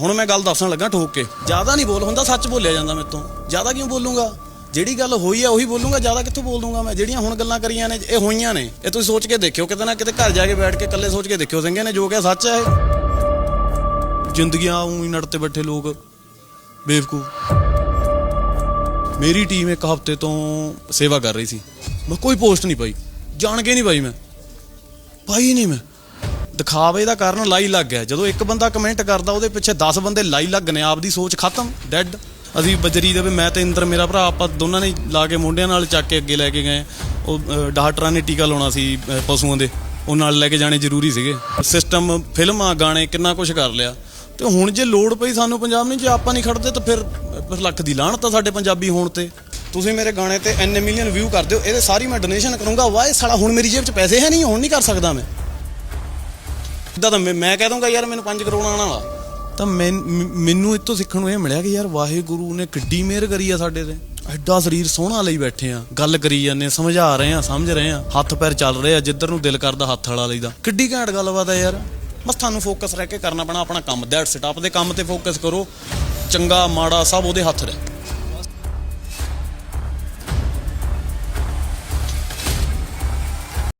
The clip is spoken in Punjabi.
ਹੁਣ ਮੈਂ ਗੱਲ ਦੱਸਣ ਲੱਗਾ ਠੋਕ ਕੇ। ਜ਼ਿਆਦਾ ਨਹੀਂ ਬੋਲ, ਹੁੰਦਾ ਸੱਚ ਬੋਲਿਆ ਜਾਂਦਾ ਮੇਰੇ ਤੋਂ। ਜ਼ਿਆਦਾ ਕਿਉਂ ਬੋਲੂੰਗਾ? ਜਿਹੜੀ ਗੱਲ ਹੋਈ ਆ, ਉਹੀ ਬੋਲੂੰਗਾ, ਜ਼ਿਆਦਾ ਕਿੱਥੋਂ ਬੋਲ ਦੂੰਗਾ ਮੈਂ? ਜਿਹੜੀਆਂ ਹੁਣ ਗੱਲਾਂ ਕਰੀਆਂ ਨੇ, ਇਹ ਹੋਈਆਂ ਨੇ, ਇਹ ਤੁਸੀਂ ਸੋਚ ਕੇ ਦੇਖਿਓ, ਕਿਤੇ ਨਾ ਕਿਤੇ ਘਰ ਜਾ ਕੇ ਬੈਠ ਕੇ ਇਕੱਲੇ ਸੋਚ ਕੇ ਦੇਖਿਓ ਸਿੰਘੇ ਨੇ, ਜੋ ਕਿਹਾ ਸੱਚ ਹੈ ਇਹ। ਜ਼ਿੰਦਗੀਆਂ ਉਹੀ ਨੜਤੇ ਬੈਠੇ ਲੋਕ, ਬੇਵਕੂਫ। ਮੇਰੀ ਟੀਮ ਇੱਕ ਹਫ਼ਤੇ ਤੋਂ ਸੇਵਾ ਕਰ ਰਹੀ ਸੀ। ਮੈਂ ਕੋਈ ਪੋਸਟ ਨਹੀਂ ਪਾਈ। ਜਾਣ ਕੇ ਨਹੀਂ ਪਾਈ ਮੈਂ। ਪਾਈ ਨਹੀਂ ਮੈਂ। ਦਿਖਾਵੇ ਦਾ ਕਾਰਨ ਲਾਈ ਲੱਗ ਗਿਆ। ਜਦੋਂ ਇੱਕ ਬੰਦਾ ਕਮੈਂਟ ਕਰਦਾ, ਉਹਦੇ ਪਿੱਛੇ 10 ਬੰਦੇ ਲਾਈ ਲੱਗਨੇ ਨੇ ਆਪਦੀ ਸੋਚ ਖਤਮ ਡੈੱਡ ਅਸੀਂ ਬਜਰੀ ਦੇ ਵੀ ਮੈਂ ਤੇ ਇੰਦਰ ਮੇਰਾ ਭਰਾ, ਆਪਾਂ ਦੋਨਾਂ ਨੇ ਲਾ ਕੇ ਮੁੰਡਿਆਂ ਨਾਲ ਚੱਕ ਕੇ ਅੱਗੇ ਲੈ ਕੇ ਗਏ। ਉਹ ਡਾਕਟਰਾਂ ਨੇ ਟੀਕਾ ਲਾਉਣਾ ਸੀ ਪਸ਼ੂਆਂ ਦੇ। ਉਹ ਨਾਲ ਲੈ ਕੇ ਜਾਣੇ ਜ਼ਰੂਰੀ ਸੀਗੇ। ਸਿਸਟਮ ਫਿਲਮਾਂ ਗਾਣੇ, ਕਿੰਨਾ ਕੁਝ ਕਰ ਲਿਆ। ਤੇ ਹੁਣ ਜੇ ਲੋੜ ਪਈ ਸਾਨੂੰ ਪੰਜਾਬ ਨਹੀਂ ਜੇ ਆਪਾਂ ਨਹੀਂ ਖੜਦੇ ਤਾਂ ਫਿਰ ਫਿਰ ਲੱਖ ਦੀ ਲਾਹਣਤ ਤਾਂ ਸਾਡੇ ਪੰਜਾਬੀ ਹੋਣ ਤੇ। ਤੁਸੀਂ ਮੇਰੇ ਗਾਣੇ ਤੇ ਐਨ ਮਿਲੀਅਨ ਵਿਊ ਕਰ ਦਿਓ ਇਹਦੇ ਸਾਰੀ ਮੈਂ ਡੋਨੇਸ਼ਨ ਕਰੂੰਗਾ। ਵਾਏ ਸਾਲਾ ਹੁਣ ਮੇਰੀ ਜੇਬ 'ਚ ਪੈਸੇ ਹੈ ਨਹੀਂ, ਹੁਣ ਨਹੀਂ ਕਰ ਸਕਦਾ ਮੈਂ। ਇਦਾਂ ਤਾਂ ਮੈਂ- ਮੈਂ ਕਹਿ ਦੂੰਗਾ ਯਾਰ ਮੈਨੂੰ 5 ਕਰੋੜ ਆਉਣ ਵਾਲਾ। ਤਾਂ ਮੈਨ ਮ- ਮੈਨੂੰ ਇਤੋਂ ਸਿੱਖਣ ਨੂੰ ਇਹ ਮਿਲਿਆ ਕਿ ਯਾਰ ਵਾਹਿਗੁਰੂ ਨੇ ਕਿੱਡੀ ਮਿਹਰ ਕਰੀ ਆ ਸਾਡੇ ਤੇ। ਐਡਾ ਸਰੀਰ ਸੋਹਣਾ ਲਈ ਬੈਠੇ ਆ। ਗੱਲ ਕਰੀ ਜਾਂਦੇ ਆ, ਸਮਝਾ ਰਹੇ ਆ ਸਮਝ ਰਹੇ ਆ। ਹੱਥ ਪੈਰ ਚੱਲ ਰਹੇ ਆ ਜਿੱਧਰ ਨੂੰ ਦਿਲ ਕਰਦਾ ਹੱਥ ਵਾਲਾ ਲਈਦਾ। ਕਿੱਡੀ ਘੈਂਟ ਗੱਲਬਾਤ ਆ ਯਾਰ। ਬਸ ਤੁਹਾਨੂੰ ਫੋਕਸ ਰਹਿ ਕੇ ਕਰਨਾ ਪੈਣਾ ਆਪਣਾ ਕੰਮ। ਦੈਟਸ ਇਟ ਆਪਦੇ ਕੰਮ ਤੇ ਫੋਕਸ ਕਰੋ। ਚੰਗਾ ਮਾੜਾ ਸਭ ਉਹਦੇ ਹੱਥ ਰਹਿ।